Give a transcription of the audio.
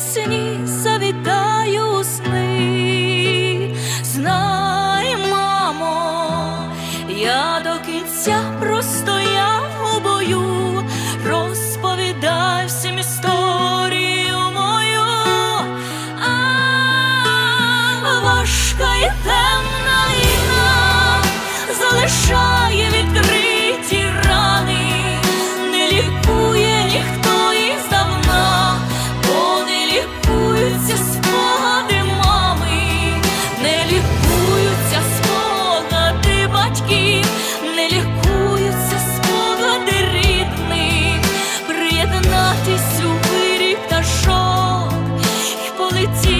ясні завітаю у сни. Знай, мамо, я до кінця простояв у бою, розповідай всім історію мою. А важка і темна війна залишає летіть.